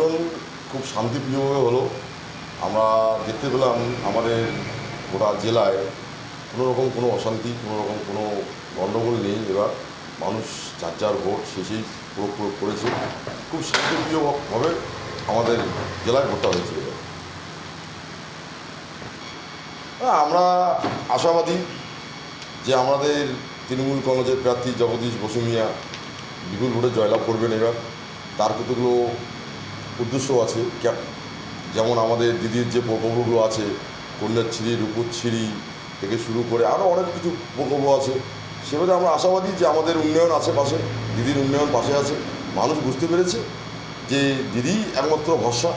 নির্বাচন খুব শান্তিপ্রিয়ভাবে হলো। আমরা দেখতে পেলাম আমাদের গোটা জেলায় কোনো রকম কোনো অশান্তি কোনো রকম কোনো গণ্ডগোল নেই। এবার মানুষ যার যার ভোট শেষেই প্রয়োগ প্রয়োগ করেছে। খুব শান্তিপ্রিয়ভাবে আমাদের জেলায় ভোটটা হয়েছে। এবার হ্যাঁ, আমরা আশাবাদী যে আমাদের তৃণমূল কংগ্রেসের প্রার্থী জগদীশ বসুমিয়া বিপুল ভোটে জয়লাভ করবেন এবার। তার কতগুলো উদ্দেশ্য আছে। যেমন আমাদের দিদির যে প্রকল্পগুলো আছে কন্যাশ্রী রূপশ্রী থেকে শুরু করে আরও অনেক কিছু প্রকল্প আছে। সেভাবে আমরা আশাবাদী যে আমাদের উন্নয়ন আশেপাশে, দিদির উন্নয়ন পাশে আছে। মানুষ বুঝতে পেরেছে যে দিদি একমাত্র ভরসা।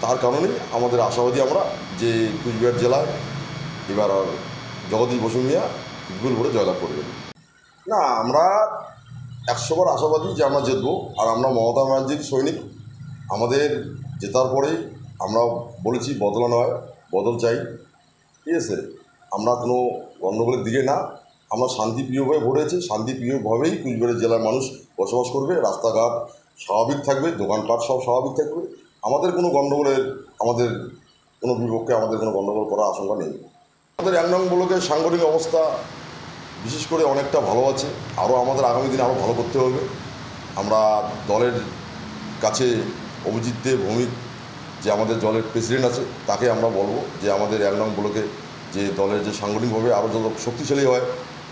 তার কারণেই আমাদের আশাবাদী আমরা যে কুচবিহার জেলায় এবার জগদীশ বসুমিয়া বিপুল ভোটে জয়লাভ করবেন। না, আমরা একশোবার আশাবাদী যে আমরা জিতবো। আর আমরা মমতা ব্যানার্জির সৈনিক। আমাদের জেতার পরেই আমরা বলেছি বদলা নয়, বদল চাই। ঠিক আছে? আমরা কোনো গণ্ডগোলের দিকে না, আমরা শান্তিপ্রিয়ভাবে ভোট হয়েছি। শান্তিপ্রিয়ভাবেই কুচবিহার জেলার মানুষ বসবাস করবে। রাস্তাঘাট স্বাভাবিক থাকবে, দোকানপাট সব স্বাভাবিক থাকবে। আমাদের কোনো গণ্ডগোলের, আমাদের কোনো বিপক্ষে আমাদের কোনো গণ্ডগোল করার আশঙ্কা নেই। আমাদের এক ব্লকের সাংগঠনিক অবস্থা বিশেষ করে অনেকটা ভালো আছে। আরও আমাদের আগামী দিনে আরও ভালো করতে হবে। আমরা দলের কাছে অভিজিৎ দেব ভৌমিক যে আমাদের দলের প্রেসিডেন্ট আছে, তাকে আমরা বলব যে আমাদের এক নং ব্লকে যে দলের যে সাংগঠনিকভাবে আরও যত শক্তিশালী হয়,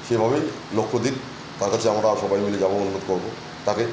সেভাবেই লক্ষ্য দিক তার কাছে আমরা সবাই মিলে যাব, অনুরোধ করব তাকে।